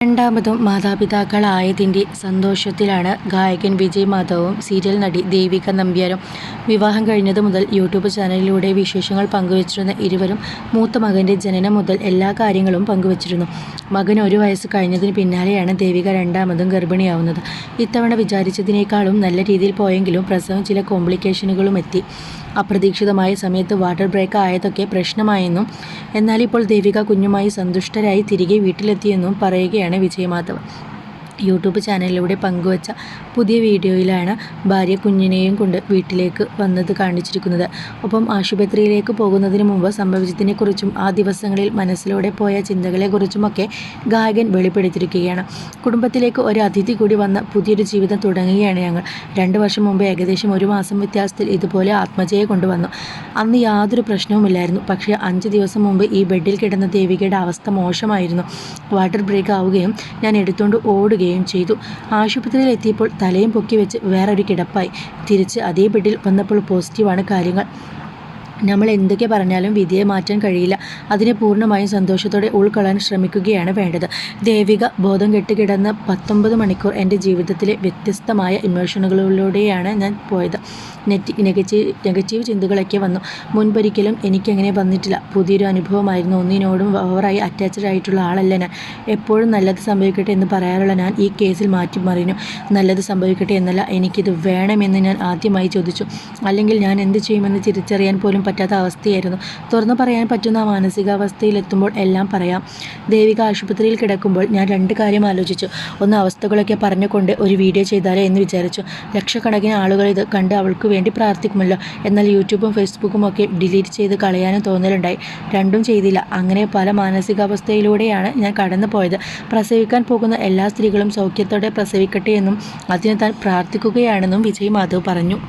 രണ്ടാമതും മാതാപിതാക്കളായതിന്റെ സന്തോഷത്തിലാണ് ഗായകൻ വിജയ് മാധവും സീരിയൽ നടി ദേവിക നമ്പ്യാരും വിവാഹം കഴിഞ്ഞതു മുതൽ യൂട്യൂബ് ചാനലിലൂടെ വിശേഷങ്ങൾ പങ്കുവച്ചിരുന്ന ഇരുവരും മൂത്ത മകന്റെ ജനനം മുതൽ എല്ലാ കാര്യങ്ങളും പങ്കുവച്ചിരുന്നു. മകൻ ഒരു വയസ്സ് കഴിഞ്ഞതിന് പിന്നാലെയാണ് ദേവിക രണ്ടാമതും ഗർഭിണിയാവുന്നത്. ഇത്തവണ വിചാരിച്ചതിനേക്കാളും നല്ല രീതിയിൽ പോയെങ്കിലും പ്രസവം ചില കോംപ്ലിക്കേഷനുകളും എത്തി. അപ്രതീക്ഷിതമായ സമയത്ത് വാട്ടർ ബ്രേക്ക് ആയതൊക്കെ പ്രശ്നമായെന്നും എന്നാൽ ഇപ്പോൾ ദേവിക കുഞ്ഞുമായി സന്തുഷ്ടരായി തിരികെ വീട്ടിലെത്തിയെന്നും പറയുകയാണ് വിജയമാധവൻ. യൂട്യൂബ് ചാനലിലൂടെ പങ്കുവച്ച പുതിയ വീഡിയോയിലാണ് ഭാര്യ കുഞ്ഞിനെയും കൊണ്ട് വീട്ടിലേക്ക് വന്നത് കാണിച്ചിരിക്കുന്നത്. ഒപ്പം ആശുപത്രിയിലേക്ക് പോകുന്നതിന് മുമ്പ് സംഭവിച്ചതിനെക്കുറിച്ചും ആ ദിവസങ്ങളിൽ മനസ്സിലൂടെ പോയ ചിന്തകളെക്കുറിച്ചുമൊക്കെ ഗായകൻ വെളിപ്പെടുത്തിയിരിക്കുകയാണ്. കുടുംബത്തിലേക്ക് ഒരു അതിഥി കൂടി വന്ന പുതിയൊരു ജീവിതം തുടങ്ങുകയാണ് ഞങ്ങൾ. രണ്ട് വർഷം മുമ്പ് ഏകദേശം ഒരു മാസം വ്യത്യാസത്തിൽ ഇതുപോലെ ആത്മജയെ കൊണ്ടുവന്നു. അന്ന് യാതൊരു പ്രശ്നവുമില്ലായിരുന്നു. പക്ഷേ അഞ്ച് ദിവസം മുമ്പ് ഈ ബെഡിൽ കിടന്ന ദേവികയുടെ അവസ്ഥ മോശമായിരുന്നു. വാട്ടർ ബ്രേക്ക് ആവുകയും ഞാൻ എടുത്തുകൊണ്ട് ഓടുകയും ചെയ്തു. ആശുപത്രിയിൽ എത്തിയപ്പോൾ തലയും പൊക്കി വെച്ച് വേറൊരു കിടപ്പായി. തിരിച്ച് അതേ ബെഡിൽ വന്നപ്പോൾ പോസിറ്റീവാണ് കാര്യങ്ങൾ. നമ്മൾ എന്തൊക്കെ പറഞ്ഞാലും വിധിയെ മാറ്റാൻ കഴിയില്ല. അതിനെ പൂർണമായും സന്തോഷത്തോടെ ഉൾക്കൊള്ളാൻ ശ്രമിക്കുകയാണ് വേണ്ടത്. ദേവിക ബോധം കെട്ടുകിടന്ന് പത്തൊമ്പത് മണിക്കൂർ എന്റെ ജീവിതത്തിലെ വ്യത്യസ്തമായ ഇമോഷനുകളിലൂടെയാണ് ഞാൻ പോയത്. നെറ്റ് നെഗറ്റീവ് നെഗറ്റീവ് ചിന്തകളൊക്കെ വന്നു. മുൻപൊരിക്കലും എനിക്കങ്ങനെ വന്നിട്ടില്ല. പുതിയൊരു അനുഭവമായിരുന്നു. ഒന്നിനോടും ഓവറായി അറ്റാച്ച്ഡ് ആയിട്ടുള്ള ആളല്ല ഞാൻ. എപ്പോഴും നല്ലത് സംഭവിക്കട്ടെ എന്ന് പറയാറുള്ള ഞാൻ ഈ കേസിൽ മാറ്റി മറിഞ്ഞു നല്ലത് സംഭവിക്കട്ടെ എന്നല്ല എനിക്കിത് വേണമെന്ന് ഞാൻ ആദ്യമായി ചോദിച്ചു. അല്ലെങ്കിൽ ഞാൻ എന്ത് ചെയ്യുമെന്ന് തിരിച്ചറിയാൻ പോലും പറ്റാത്ത അവസ്ഥയായിരുന്നു. തുറന്നു പറയാൻ പറ്റുന്ന മാനസികാവസ്ഥയിലെത്തുമ്പോൾ എല്ലാം പറയാം. ദേവിക ആശുപത്രിയിൽ കിടക്കുമ്പോൾ ഞാൻ രണ്ട് കാര്യം ആലോചിച്ചു. ഒന്ന് അവസ്ഥകളൊക്കെ പറഞ്ഞുകൊണ്ട് ഒരു വീഡിയോ ചെയ്താലേ എന്ന് വിചാരിച്ചു. ലക്ഷക്കണക്കിന് ആളുകൾ ഇത് കണ്ട് അവൾക്ക് വേണ്ടി പ്രാർത്ഥിക്കുമല്ലോ. എന്നാൽ യൂട്യൂബും ഫേസ്ബുക്കും ഒക്കെ ഡിലീറ്റ് ചെയ്ത് കളയാനും തോന്നലുണ്ടായി. രണ്ടും ചെയ്തില്ല. അങ്ങനെ പല മാനസികാവസ്ഥയിലൂടെയാണ് ഞാൻ കടന്നു പോയത് പ്രസവിക്കാൻ പോകുന്ന എല്ലാ സ്ത്രീകളും സൗഖ്യത്തോടെ പ്രസവിക്കട്ടെ എന്നും അതിന് താൻ പ്രാർത്ഥിക്കുകയാണെന്നും വിജയ് മാധവ് പറഞ്ഞു.